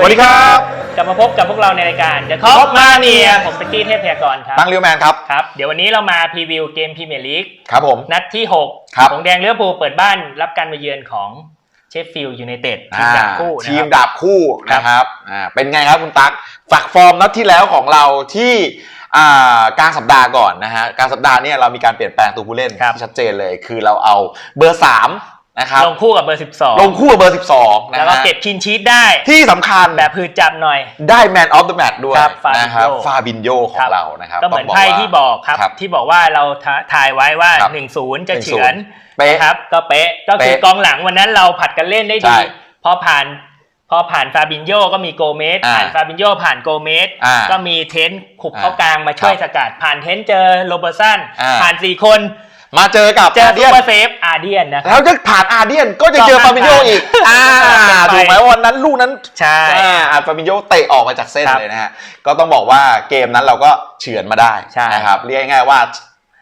สวัสดีครับ กลับมาพบกับพวกเราในรายการ The Top Top Mania Mania ผมตะกี้เทพพยากรครับตั้งเรียวแมนครับ ครับ เดี๋ยววันนี้เรามาพรีวิวเกมพรีเมียร์ลีกครับผม นัดที่ครับ6ของแดงเลี้ยวภูลเปิดบ้านรับการมาเยือนของเชฟฟิลด์ยูไนเต็ดทีมอ่าจากคู่นะทีคมรับดาบคู่นะครับอ่าเป็นไงครับคุณตั๊กฝากฟอร์มนัดที่แล้วของเราที่อ่ากลางสัปดาห์ก่อนนะฮะกลางสัปดาห์เนี่ยเรามีการเปลี่ยนแปลงตัวผู้เล่นครับที่ชัดเจนเลย คือเราเอาเบอร์ 3 นะครับลงคู่กับเบอร์ลงคู่กับเบอร์ 12 นะ12แล้วก็ฮะเก็บชินชีตได้ที่สำคัญแบบพืดจับหน่อย ได้แมนออฟเดอะแมตด้วยครับ Fabinho นะครับฟาบินโยขอครังบ เรานะครับก็เหมือนต้งไพ่ว่า ที่บอกครับ ครับที่บอกว่าเราทาทายไว้ว่า ครับ1-0 จะเฉือนเป๊ะนะครับก็เป๊ะก็คือเป๊ะกองหลังวันนั้นเราผัดกันเล่นได้ใช่ดี พอผ่าน พอผ่านฟาบินโยก็มีโกเมสอ่าผ่านฟาบินโยผ่านโกเมสอ่าก็มีเทนต์ขุบอ่าเข้ากลางมาช่วยครับสกัดผ่านเทนต์เจอโรเบอร์สันอ่าผ่านสี่คน มาเจอกับเจออาซูเดียนเปอร์เซฟอาเดียนนะคแล้รับวจะผ่านอาเดียนก็จะเจอก็ฟาบินโยผ่านอีกอ่าไปถูกไหมว่าวันนั้นลูกนั้น ใช่ อ่าอาฟาบินโยเตะออกมาจากเส้นครับเลยนะฮะ ก็ต้องบอกว่าเกมนั้นเราก็เฉือนมาได้ใช่นะครับ เรียกง่ายๆว่า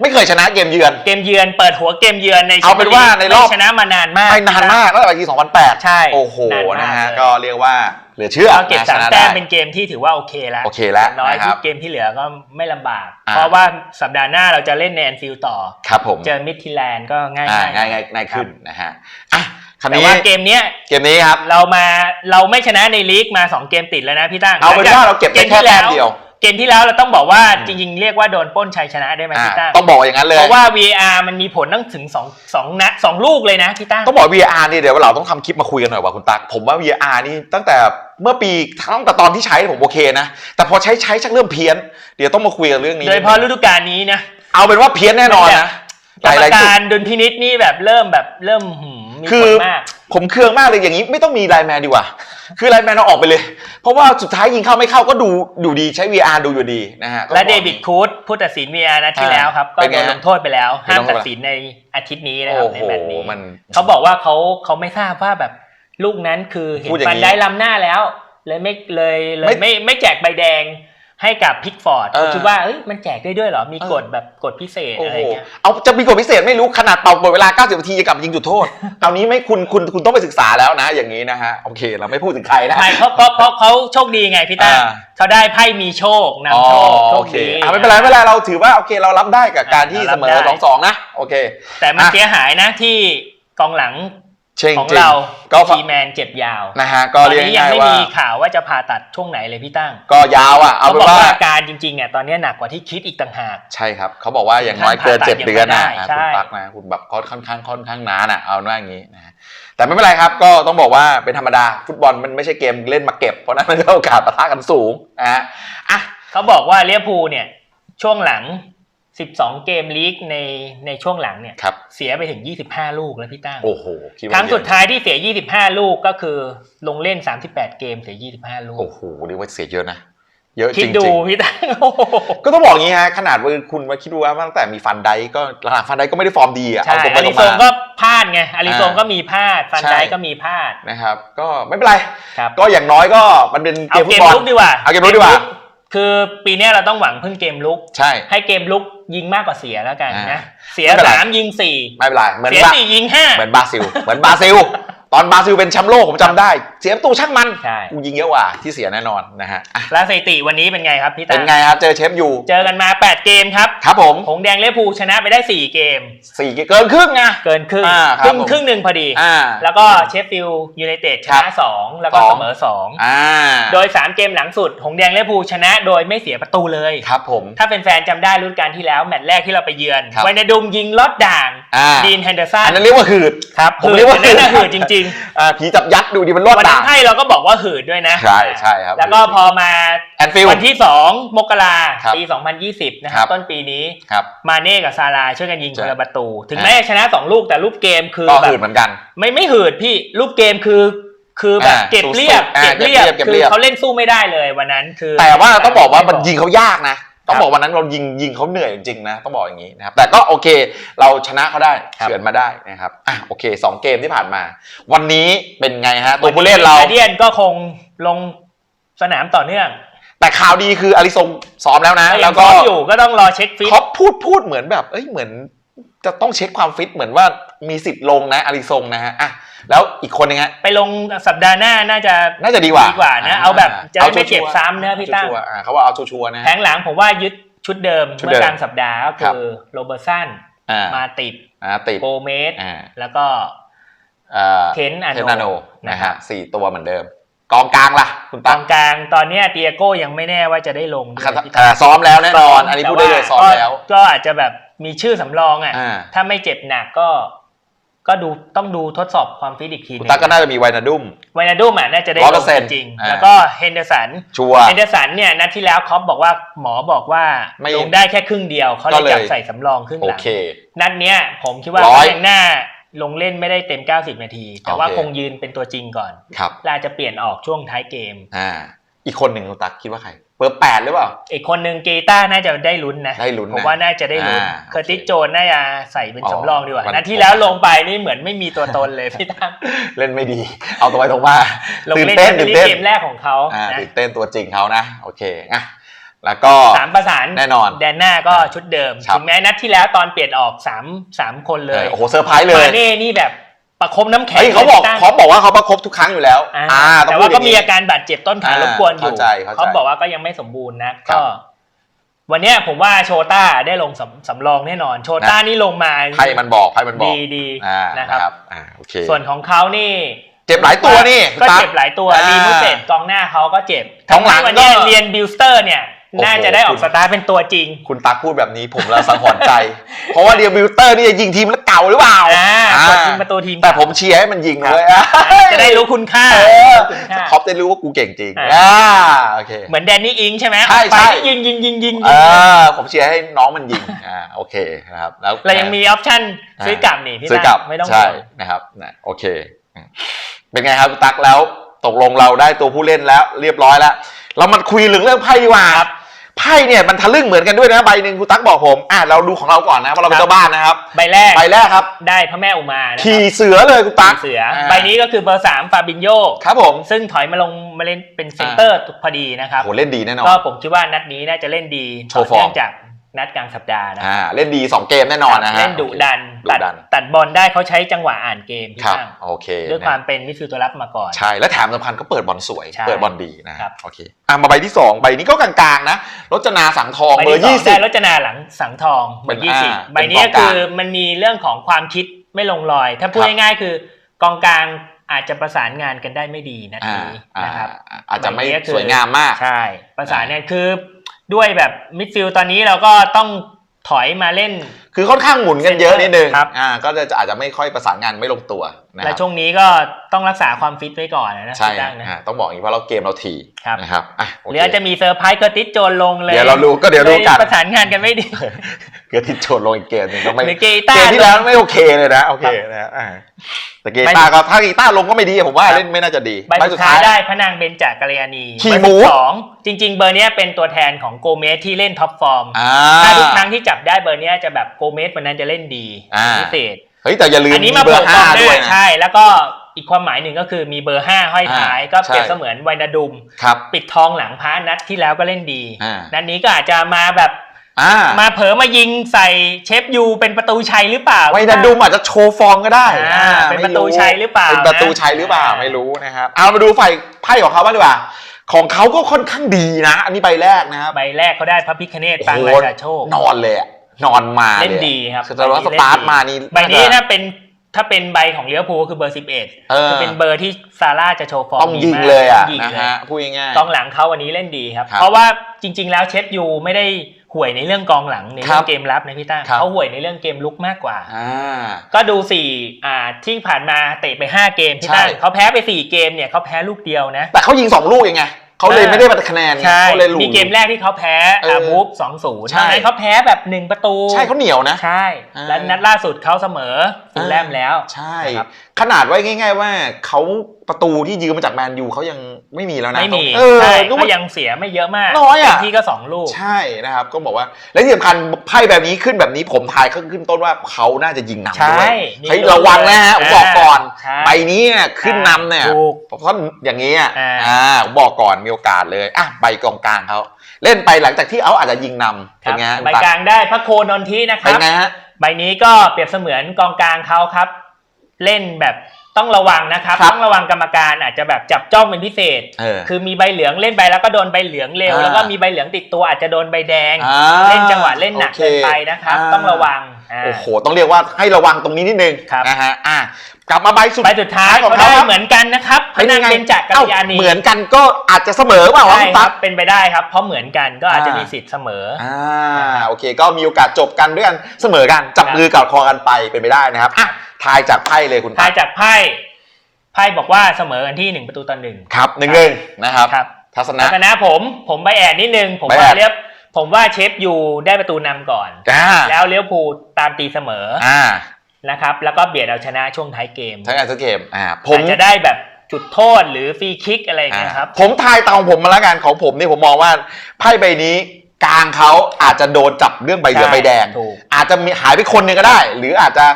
ไม่เคยชนะเกมเยือน เกมเยือนเปิดหัวเกมเยือนในเอาเป็นว่าในรอบ ไม่ชนะมานานมากไปนานมากตั้งแต่ปี2008ใช่โอ้โหนานมากนะฮะเลย ก็เรียกว่าเหลือเชื่อเราเก็บนะสามชนะแต้มได้ เป็นเกมที่ถือว่าโอเคแล้วโอเคแล้วน้อยนะคที่รับเกมที่เหลือก็ไม่ลำบาก อ่า เพราะว่าสัปดาห์หน้าเราจะเล่นในแอนฟิลด์ต่อ ครับผมเจอมิดทิแลนด์ก็ง่ายอ่าๆง่ายง่ายง่ายขึ้นนะฮะอะคราวแต่นี้ว่าเกมเนี้ยเกมนี้ครับ เรามาเราไม่ชนะในลีกมา2เกมติดแล้วนะพี่ตั้งเอาเป็นว่าเราเก็บได้แค่แต้มเดียว เกมที่แล้วเราต้องบอกว่าอืมจริงๆเรียกว่าโดนปล้นชัยชนะได้ไหมอ่าพี่ตั้งต้องบอกอย่างนั้นเลย เพราะว่า VAR มันมีผลตั้งถึง2 2นัด2ลูกเลยนะพี่ตั้งต้องบอก VR นี่เดี๋ยวเราต้องทำคลิปมาคุยกันหน่อยว่าคุณตักผมว่า VR นี่ตั้งแต่เมื่อปีตั้งแต่ตอนที่ใช้ผมโอเคนะ แต่พอใช้ใช้ชักเริ่มเพี้ยน เดี๋ยวต้องมาคุยกันเรื่องนี้โดยเฉพาะฤดูกาลนี้นะเอาเป็นว่าเพี้ยนแน่นอนนะหกรรมลายๆจุดการดุลพินิษนี่แบบเริ่มแบบเริ่มหืมมีคืผอลมาก ผมเคืองมากเลยอย่างนี้ไม่ต้องมีไลน์แมนดีกว่า คือไลน์แมนเอาออกไปเลย เพราะว่าสุดท้ายยิงเข้าไม่เข้าก็ดูดูดีใช้ VR ดูอยู่ดีนะฮะก็และบอกเดวิดคูดผู้ตัดสิน VAR นัดที่อ่าแล้วครับ ก็เป็นไงโดนฮะลงโทษไปแล้ว ห้ามโดนลงโทษตัดสินในอาทิตย์นี้นะครับโอ้ในโหแมตช์นี้มันเขาบอกว่าเขาเขาไม่ทราบว่าแบบลูกนั้นคือเห็นพูดอย่างฟันนี้ได้ล้ำหน้าแล้ว เลยไม่เลยเลยไม่ไม่ไม่แจกใบแดง ให้กับพิกฟอร์ดเออคิดว่าเอ้ยมันแจกได้ด้วยเหรอ มีเออกฎแบบกฎพิเศษโอ้อะไรโหเงี้ยเอาจะมีกฎพิเศษไม่รู้ขนาดเป่ากฎเวลา 90 นาทีจะกลับมายิงจุดโทษเอานี้ไม่คุณคุณคุณต้องไปศึกษาแล้วนะ อย่างนี้นะฮะโอเค เราไม่พูดถึงใครนะใช่เพราะเพราะเพราะเขาโชคดีไงพี่ตั้มอ่าเขาได้ไพ่มีโชคนำโชคโชโอคเคดีอะไม่เป็นไรไม่เป็นไรเราถือว่าโอเคเรารับได้กับการที่อ่าเสมอรับได้สองสองนะโอเค แต่มันอะเสียหายนะที่กองหลัง เช่งของจริงเราก็ ทีแมนเจ็บยาวนะฮะก็ตอนเรียกนี้ยังง่ายไม่ๆว่า มีข่าวว่าจะผ่าตัดช่วงไหนเลยพี่ตั้งก็ยาวอะเอาเขาเป็นบอกว่าว่าอาการจริงๆอะตอนนี้หนักกว่าที่คิดอีกต่างหาก ใช่ครับเขาบอกว่าอย่างน้อยเกินผ่าตัดเจ็ดเดือนนะยังไม่ได้อะใช่ คุณตักนะคุณแบบค่อนข้างค่อนข้างนานอะเอาว่าอย่างนี้นะฮะแต่ไม่เป็นไรครับก็ต้องบอกว่าเป็นธรรมดาฟุตบอลมันไม่ใช่เกมเล่นมาเก็บเพราะฉะนั้นมันก็โอกาสปะทะกันสูงนะฮะอะ เขาบอกว่าเลียพูลเนี่ยช่วงหลัง 12 เกมลีกในในช่วงหลังเนี่ยครับเสียไปถึง 25 ลูกแล้วพี่ตั้งโอ้โหคิดว่าครั้งเยอะสุดท้ายที่เสีย 25 ลูกก็คือลงเล่น 38 เกมเสีย 25 ลูกโอ้โหเรียกว่าเสียเยอะนะเยอะจคิดริงดูๆพี่ตั้งโอ้โหก็ต้องบอกอย่างนี้ฮะขนาดว่าคุณมาคิดดูว่าตั้งแต่มีฟันไดก็หลังๆฟันไดก็ไม่ได้ฟอร์มดีอะใช่เอาตรงไปอาตริรงซงมาก็พลาดไงอาริซงอ่าก็มีพลาดฟันใช่ไดก็มีพลาดนะครับ ก็ไม่เป็นไรครับก็อย่างน้อยก็มันเป็นเกเอามฟุเกตมบอลลุกดีกว่าเอาเกมลุกดีกว่าคือปีเนี้ยเราต้องหวังพึ่งเกมลุก ใช่ ให้เกมลุก ยิงมากกว่าเสียแล้วกันอ่านะ เสียไม่เป็นไรสามยิงสี่ไม่เป็นไรเหมือนเสียบาสี่ยิงห้าเหมือนบราซิล เหมือนบราซิล ตอนบราซิลเป็นแชมป์โลกผมจำได้ เสียประตูช่างมันใช่ กูยิงเยอะกว่าที่เสียแน่นอนนะฮะอะแล้วสถิติวันนี้เป็นไงครับพี่ตาเป็นไงครับเจอเชฟยูเจอกันมา 8 เกมครับครับผมหงส์แดงเลฟูลชนะไปได้ 4 เกม สี่เกินครึ่งไง เกินครึ่งอ่าครับครึ่งผม ครึ่งหนึ่งพอดี อ่า แล้วก็เชฟฟิลด์ยูไนเต็ดชครันะ บ2 แล้วก็สอง เสมอ2อ่าโดย 3 เกมหลังสุด หงส์แดงเลฟูลชนะโดยไม่เสียประตูเลย ครับผม ถ้าเป็นแฟนๆจำได้รุ่นการที่แล้ว แมตช์แรกที่เราไปเยือนครับ ไวนาดุมยิงลอดด่าง อ่าดีนแฮนเดอร์สัอันนนั้นเรียกว่าหืด ครับผมเรียกว่าหืดอันนั้นน่ะหืดจริงอ่าผีจับยัดดูดิมันรอดๆวันนั้ด่านงให้เราก็บอกว่าหืดด้วยนะ ใช่ใช่ครับ แล้วก็พอมาแอนฟิลด์วันที่ 2 มกราครับปี 2020 นะคครัรับ บ ต้นปีนี้ ครับ มาเน่กับซาร่าช่วยกันยิงใช่คนละประตู ถึงอ่าแม้จะชนะ 2 ลูกแต่รูปเกมคือก็แบหืดบเหมือนกัน ไม่ไม่หืดพี่รูปเกมคือ คือแบบอ่าเก็บเรียบสู้ๆอ่าเก็บเรียบเก็บคืเรีอยบเขาเล่นสู้ไม่ได้เลยวันนั้นคือแต่ว่าต้องบอกว่ามันยิงเขายากนะ ต้องครับบอกวันนั้นเรายิงยิงเขาเหนื่อยจริงๆนะต้องบอกอย่างนี้นะครับแต่ก็โอเคเราชนะเขาได้ครับเฉือนมาได้นะครับอะโอเคสองเกมที่ผ่านมา วันนี้เป็นไงฮะตัวผู้เล่นเราอาเดียนก็คงลงสนามต่อเนื่องแต่ข่าวดีคืออาริซงซ้อมแล้วนะยัแล้งวก็ซ้อมอยู่ก็ต้องรอเช็คฟิตเขาพูดพูดเหมือนแบบ เอ้ยเหมือน จะต้องเช็คความฟิตเหมือนว่ามีสิทธิ์ลงนะอาริซงนะฮะอะแล้วอีกคนนึงฮะ ไปลงสัปดาห์หน้าน่าจะน่าจะดีกว่าดีกว่านะเอาแบบจะได้ไม่เจ็บชัวร์ซ้ำนะพี่ตั้งชัวร์ๆอะเขาว่าเอาชัวร์ๆนะแผงหลังผมว่ายึดชุดเดิมชุดเมื่เดิอมกลางสัปดาห์ก็ครับคือโรเบอร์สันอ่ามาติดอ่าติดโกเมสอ่าแล้วก็อ่าเทนต์อาโนเทนนาโนนะนะครัฮะบสี่ตัวเหมือนเดิม กองกลางล่ะคุณกตั้องงกลางตอนเนี้ยเตียโก้ยังไม่แน่ว่าจะได้ลงด้วยพี่ตั้งอ่าซ้อมแล้วแน่นอน อันนี้พูดได้เลยซ้อมแล้ว ก็ก็อาจจะแบบ มีชื่อสำรองอะอ่า ถ้าไม่เจ็บหนักก็ ก็ดูต้องดูทดสอบความฟิตอีกทีหคุณนึงตั้งก็น่าจะมีไวนาดุมไวนาดุมอะน่าจะได้ลง100%จริงอ่าๆแล้วก็เฮนเดอร์สัน ชัวร์ เฮนเดอร์สันเนี่ยนัดที่แล้วคอปบอกว่าหมอบอกว่าไม่ลงได้แค่ครึ่งเดียวเขาเลก็ยเลย จับใส่สำรองครึ่งโอหลังเค นัดเนี้ยผมคิดว่าร้อยเขายังหน้าลงเล่นไม่ได้เต็ม 90 นาที แต่ว่าโอเค คงยืนเป็นตัวจริงก่อนครับ แลาจะเปลี่ยนออกช่วงท้ายเกม อ่า อีกคนหนึ่งคุณตักคิดว่าใครเบอร์แปดหรือเปล่า อีกคนหนึ่งเกต้าน่าจะได้ลุ้นนะได้ลุ้นนะผมว่าน่าจะได้ลุ้นอ่าเคอร์ติสโอเคโจนน่าจะใส่เป็นอ๋อสำรองดีกว่ามันนัดที่แล้วลงไปนี่เหมือนไม่มีตัวตนเลยพี่ตั้มเล่นไม่ดี เอาตัวไปตรงมาลงตื่นเล่นเต้นแค่ตื่นนี้เต้นเกมแรกของเขาอ่านะตื่นเต้นตัวจริงเขานะ โอเคอะแล้วก็สามประสานแน่นอนแดนหน้าก็ชุดเดิมครับถึงแม้นัดที่แล้วตอนเปลี่ยนออกสามสามคนเลเอยอโอ้โหเซอร์ไพรส์เลยมาเน่นี่แบบ ประคบน้ำแข็งเฮ้ยเขาบอกลยพี่ตั้มเขาบอกว่าเขาประคบทุกครั้งอยู่แล้วอ่าอ่าต้องแต่พูว่าดอก็ย่างมีนี้อาการบาดเจ็บต้นขารบกวนอยู่เข้าใจเข้าใจเขาบอกว่าก็ยังไม่สมบูรณ์นะครัก็บ วันเนี้ยผมว่าโชต้าได้ลงสำสำรองแน่นอน โชต้านี่ลงมาไพ่มันบอกไพ่มันบอกดีดีอ่านะนะคครัรับ บอ่าโอเคส่วนของเขานี่ เจ็บหลายตัวนี่ก็คุณตั๊เจ็บหลายตัวอ่ารีมูเซตกองหน้าเขาก็เจ็บกองหลังทำให้วันเนี้ยก็เรียนบิลสเตอร์เนี่ยโอ้โห น่าจะได้ออกสตาร์ทเป็นตัวจริง คุณตั๊กพูดแบบนี้ผมละสังหรณ์ใจ เพราะว่าเดียบิวเตอร์นี่จะยิงทีมแล้วเก่าหรือเปล่าอ่าอ่าตัวทีมประตูทีม แต่ผมเชียร์ให้มันยิงเลยอะจะได้รู้คุณค่าเออรู้คุณค่าท็อปได้รู้ว่ากูเก่งจริงอ่าอ่าโอเคเหมือนแดนนี่อิงใช่ไหมใช่ออกไปใช่ยิงยิงยิงยิงเอยิงอผมเชียร์ให้น้องมันยิงอ่าโอเคนะครับแล้วเรายังมีออปชั่นซื้อกลับนี่พี่ซื้อกลับตั้มไม่ต้องใช่ห่วงนะครับนะโอเคอืมเป็นไงครับคุณตั๊กแล้วตกลงเราได้ตัวผู้เล่นแล้ว เรียบร้อยแล้วเรามาคุยถึงเรื่องไพ่ดีกว่า ไพ่เนี่ยมันทะลึ่งเหมือนกันด้วยนะใบหนึ่งคุณตั๊กบอกผมอะเราดูของเราก่อนนะเพราะเราเป็นเจ้าบ้านนะครับใบแรกใบแรกครับ ได้พระแม่อุมานะคขี่รับเสือเลยคุณตั๊ก เสืออ่า ใบนี้ก็คือเบอร์สามฟาบินโยครับผมซึ่งถอยมาลงมาเล่นเป็นเซนเตอร์พอดีนะครับ โหเล่นดีแน่นอน ก็ผมคิดว่านัดนี้น่าจะเล่นดีโชว์ฟอร์ม เนื่องจาก นัดกลางสัปดาห์นะอ่าเล่นดีสองเกมแน่นอนนะฮะเล่นดุดันดุตัดดันตัดบอลได้เขาใช้จังหวะอ่านเกมพี่ครับตั้งโอเคด้วยนะความเป็นมิดฟิลด์ตัวรับมาก่อน ใช่ และแถมสำคัญก็เปิดบอลสวยใช่เปิดบอลดีนะครับโอเคอะมาใบที่สองใบนี้ก็กลางๆนะรจนาสังทองใบเบอที่ร์สอยี่งสิได้บรจนาหลังสังทองเบเป็อนร์ยี่สิบอ่าใบนี้เป็นกองกลางคือมันมีเรื่องของความคิดไม่ลงรอย ถ้าพูดครับง่ายๆคือกองกลางอาจจะประสานงานกันได้ไม่ดีนัดอ่านี้อ่านะครับอาจจะไม่ใบนี้คือสวยงามมากใช่ ประสานเนี่ยคือ ด้วยแบบมิดฟิลด์ตอนนี้เราก็ต้องถอยมาเล่น คือค่อนข้างหมุนกันเยอะนิดนึงครับ อ่าก็จะอาจจะไม่ค่อยประสานงานไม่ลงตัวนะคและรับช่วงนี้ก็ต้องรักษาความฟิตไว้ก่อนนะใช่พี่ตั้งนะ อ่าต้องบอกอย่างนี้เพราะเราเกมเราทีครับ นะครับอะโอหเครืออาจจะมีเซอร์ไพรส์เกอร์ติสโจนลงเลยเดี๋ยวเรารู้ก็เดี๋ยวรู้กัน ประสานงานกันไม่ดี เกิดที่โจนลงอีกเกมหนึงก็ไม่หรือเกเกต้ามที่แล้วไม่โอเคเลยนะโอเคนะอ่าแต่เกต้าก็ถ้าเกต้าลงก็ไม่ดีผมว่าเล่นไม่น่าจะดีใบสุดท้ายได้พระนางเบญจากกัลยาณีขี่ใบหมูที่สองจริง ๆ เบอร์เนี้ยเป็นตัวแทนของโกเมสที่เล่นท็อปฟอร์มอ่าถ้าทุกครั้งที่จับได้เบอร์เนี้ยจะแบบโกเมสวันนั้นจะเล่นดีอ่าพิเศษเฮ้ยแต่อย่าลืมอันนี้มีมาเบอโผล่ร์กอห้างหด้วยน้านะใช่แล้วก็อีกความหมายหนึ่งก็คือมีเบอร์ห้าห้อยท้ายอ่าก็เปรียบใช่เสมือนไวนาดุมครับปิดทองหลังพระนัดที่แล้วก็เล่นดีอ่านัดนี้ก็อาจจะมาแบบ อ่ามาเผลอมายิงใส่เชฟยูเป็นประตูชัยหรือเปล่าไวนาดุมอาจจะโชว์ฟอร์มก็ได้อ่าเป็นประตูชัยหรือเปล่าเป็นประตูชัยหรือเปล่านะไม่รู้นะครับเอามาดูฝ่ายไพ่ของเขาบ้างดีกว่าของเขาก็ค่อนข้างดีนะ อันนี้ใบแรกนะครับใบแรกเขาได้พระพิคเนตปางโอ้ราโหชาโชคนอนเลยอะนอนมายเล่นดีครับแต่ว่าสตาร์ทมานี่ใบนี้าจะถ้าเป็นถ้าเป็นใบของเลี้ยวภูลก็คือเบอร์ 11เออจะเป็นเบอร์ที่ซาร่าจะโชว์ฟอร์มต้องดียิงมากเลยอะต้งยิงนะเลยฮะพูดง่ายๆกองหลังเขาวันนี้เล่นดีครับครับ เพราะว่าจริง ๆ แล้วเชฟยูไม่ได้ ห่วยในเรื่องกองหลังในครัเรื่อบงเกมรับนะพี่ตั้งครับเขาห่วยในเรื่องเกมลุกมากกว่าอ่าก็ดูสี่อ่าที่ผ่านมาเตะไป 5 เกมพี่ตั้งใช่เขาแพ้ไป 4 เกมเนี่ยเขาแพ้ลูกเดียวนะ แต่เขายิงสองลูกเองไง เขาเลยอ่าไม่ได้คะแนนไงใช่เขาเลยหลุดมีเกมแรกที่เขาแพ้เอออาบูฟสองศูนย์ใช่ นั้นเขาแพ้แบบหนึ่งประตูใช่เขาเหนียวนะ ใช่ อ่าและนัดล่าสุดเขาเสมอฟูลแลมแล้ว ใช่ นะครับขนาดไว้ง่าย ๆ ว่าเขาประตูที่ยืมมาจากแมนยูเขายังไม่มีแล้วนะไม่มีเออใช่นึกก็ว่ายังเสียไม่เยอะมากน้อยอะ เต็มที่ก็สองลูก ใช่นะครับ ก็บอกว่า และที่สำคัญไพ่แบบนี้ขึ้นแบบนี้ผมทายขึ้นขึ้นต้นว่าเขาน่าจะยิงนำใช่ด้วยนี่เฮ้ยระวังนะฮะผมบอกก่อนใช่ ใบนี้เนี่ยขึ้นนำเนี่ยถูก เพราะอย่างนี้อะอ่า อ่าผมบอกก่อนมีโอกาสเลยอะใบกองกลางเขาเล่นไปหลังจากที่เขาอาจจะยิงนำคเป็รันบไงฮะใบกลางได้พระโคนนทินะคเป็นรับไงฮะใบนี้ก็เปรียบเสมือนกองกลางเขาครับ เล่นแบบ ต้องระวังนะครับ ครับต้องระวังกรรมการอาจจะแบบจับจ้องเป็นพิเศษ เออคือมีใบเหลืองเล่นไปแล้วก็โดนใบเหลืองเร็ว อ่า แล้วก็มีใบเหลืองติดตัวอาจจะโดนใบแดง อ่าเล่นจังหวะเล่นหนักโอเคเกินไปนะครับอ่าต้องระวังาโอ้โห ต้องเรียกว่าให้ระวังตรงนี้นิดนึงครับ นะฮะอะกลับมาใบสุดใบสุดท้ายของก็เขาได้ครับ เหมือนกันนะครับพเป็นนัยังงไงเป็นจักรกัลเอ้ายาณีเหมือนกันก็อาจจะเสมอเปล่าวะใช่คุณคตั๊รักบเป็นไปได้ครับ เพราะเหมือนกันก็อาจจะอ่ามีมีสิทธิ์เสมอ อ่าโอเค ก็มีโอกาสจบกันด้วยกันเสมอกันจับครับ มือกอดคอกันไปเป็นไปได้นะครับอะ ทายจากไพ่เลยคุณทาตั๊ยกจากไพ่ไพ่บอกว่าเสมอกันที่หนึ่งประตูต่อหนึ่งครับหนึ่งหนึ่งนะครับ ครับทัศนะลักษณะผมผมไปแอนนิดนึง ผมไปแอว่าดเรียบผมว่าเชฟยูได้ประตูนำก่อน อ่าแล้วเลี้ยวภูลตามตีเสมออ่านะครับ แล้วก็เบียดเอาชนะช่วงท้ายเกมทั้งงานทุกเกมอ่าผม อาจจะได้แบบจุดโทษหรือฟรีคิกอะไรอย่างเงี้ยครับอ่าผมทายตามของผมมาแล้วกันของผมนี่ผมมองว่าไพ่ใบนี้กลางเขาอาจจะโดนจับเรื่องใบเหลืองใช่ใบแดง ถูกอาจจะมีหายไปคนหนึ่งก็ได้ หรืออาจจะ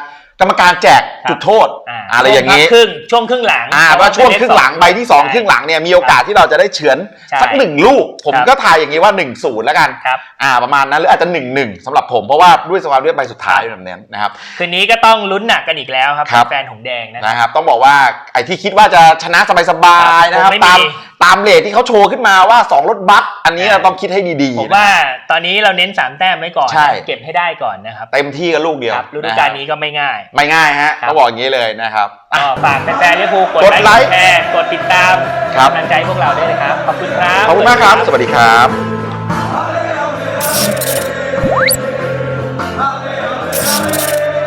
กรรมการแจกจุดโทษอ่าอะไรอย่างนี้นี้ ครึ่งช่วงครึ่งหลัง อ่าว่าช่วงครึ่งหลังใบที่สองใช่ครึ่งหลังเนี่ยมีโอกาสที่เราจะได้เฉือนใช่สักหนึ่งลูก ผมครับ ก็ทายอย่างนี้ว่า1นศูนย์แล้วกัน ครับ อ่า ประมาณนั้นหรืออาจจะ1นหนึ่งสำหรับผม เพราะว่าด้วยสภาพเลือดใบสุดท้ายแบบนั้นนะครับ คืนนี้ก็ต้องลุ้นหนักกันอีกแล้วครับครับ แฟนของแดงนะครับนะครับต้องบอกว่าไอ้ที่คิดว่าจะชนะสบายๆครับนะครับผมไม่มี ตามตามเลทที่เขาโชว์ขึ้นมาว่า 2 รถบัสอันนี้อ่าเราต้องคิดให้ดีๆผมนะว่าตอนนี้เราเน้นสามแต้มไว้ก่อน ใช่ เก็บให้ได้ก่อนนะครับเต็มที่กับลูกเดียวครับฤดูกาลนี้ก็ไม่ง่าย ไม่ง่ายฮะครับต้องบอกอย่างนี้เลยนะครับอะก็ฝากแฟนๆลิเวอร์พูลกดกดไลไลค์ค์กดแชร์กดติดตามครับ กำลังใจพวกเราด้วยนะครับ ขอบคุณครับ ขอบคุณมากครับ สวัสดีครับ